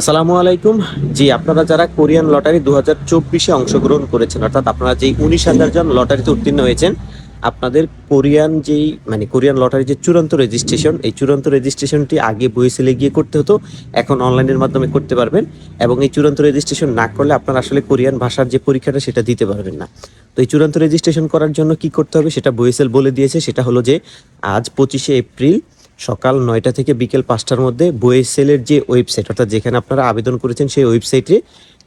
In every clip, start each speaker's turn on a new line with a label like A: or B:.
A: আসসালামু আলাইকুম। জি, আপনারা যারা কোরিয়ান লটারি দু হাজার চব্বিশে অংশগ্রহণ করেছেন, অর্থাৎ আপনারা যেই উনিশ হাজার জন লটারিতে উত্তীর্ণ হয়েছেন, আপনাদের কোরিয়ান যেই মানে কোরিয়ান লটারি যে চূড়ান্ত রেজিস্ট্রেশন এই চূড়ান্ত রেজিস্ট্রেশনটি আগে বইসেলে গিয়ে করতে হতো, এখন অনলাইনের মাধ্যমে করতে পারবেন এবং এই চূড়ান্ত রেজিস্ট্রেশন না করলে আপনারা আসলে কোরিয়ান ভাষার যে পরীক্ষাটা সেটা দিতে পারবেন না। তো এই চূড়ান্ত রেজিস্ট্রেশন করার জন্য কি করতে হবে সেটা বইসেল বলে দিয়েছে, সেটা হলো যে আজ পঁচিশে এপ্রিল সকাল নয়টা থেকে বিকেল পাঁচটার মধ্যে বইএসএলের যে ওয়েবসাইট, অর্থাৎ যেখানে আপনারা আবেদন করেছেন সেই ওয়েবসাইটে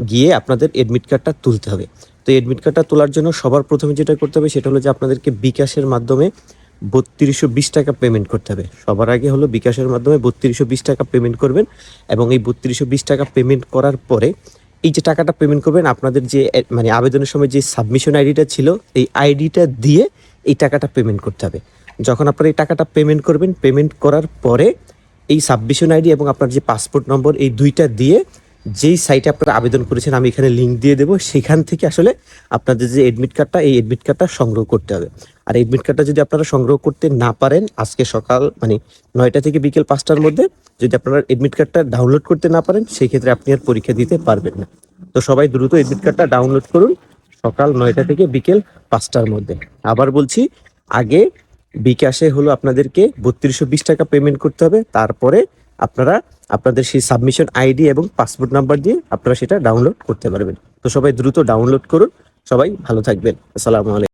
A: গিয়ে আপনাদের এডমিট কার্ডটা তুলতে হবে। তো এডমিট কার্ডটা তোলার জন্য সবার প্রথমে যেটা করতে হবে সেটা হলো যে আপনাদেরকে বিকাশের মাধ্যমে বত্রিশশো বিশ টাকা পেমেন্ট করতে হবে। সবার আগে হলো বিকাশের মাধ্যমে বত্রিশশো বিশ টাকা পেমেন্ট করবেন এবং এই বত্রিশশো বিশ টাকা পেমেন্ট করার পরে এই যে টাকাটা পেমেন্ট করবেন, আপনাদের যে মানে আবেদনের সময় যে সাবমিশন আইডিটা ছিল, এই আইডিটা দিয়ে এই টাকাটা পেমেন্ট করতে হবে। যখন আপনারা এই টাকাটা পেমেন্ট করবেন পেমেন্ট করার পরে এই সাবমিশন আইডি এবং আপনার যে পাসপোর্ট নম্বর এই দুইটা দিয়ে যেই সাইটে আপনারা আবেদন করেছেন, আমি এখানে লিঙ্ক দিয়ে দেবো। সেখান থেকে আসলে আপনাদের যে এডমিট কার্ডটা এই এডমিট কার্ডটা সংগ্রহ করতে হবে। আর এডমিট কার্ডটা যদি আপনারা সংগ্রহ করতে না পারেন, আজকে সকাল মানে নয়টা থেকে বিকেল পাঁচটার মধ্যে যদি আপনারা এডমিট কার্ডটা ডাউনলোড করতে না পারেন সেই ক্ষেত্রে আপনি আর পরীক্ষা দিতে পারবেন না। তো সবাই দ্রুত এডমিট কার্ডটা ডাউনলোড করুন সকাল নয়টা থেকে বিকেল পাঁচটার মধ্যে। আবার বলছি, আগে বিকাশে হলো আপনাদেরকে বত্রিশশো বিশ টাকা পেমেন্ট করতে হবে। তারপরে আপনারা, আপনাদের সেই সাবমিশন আইডি এবং পাসপোর্ট নাম্বার দিয়ে আপনারা সেটা ডাউনলোড করতে পারবেন। তো সবাই দ্রুত ডাউনলোড করুন। সবাই ভালো থাকবেন। আসসালামু আলাইকুম।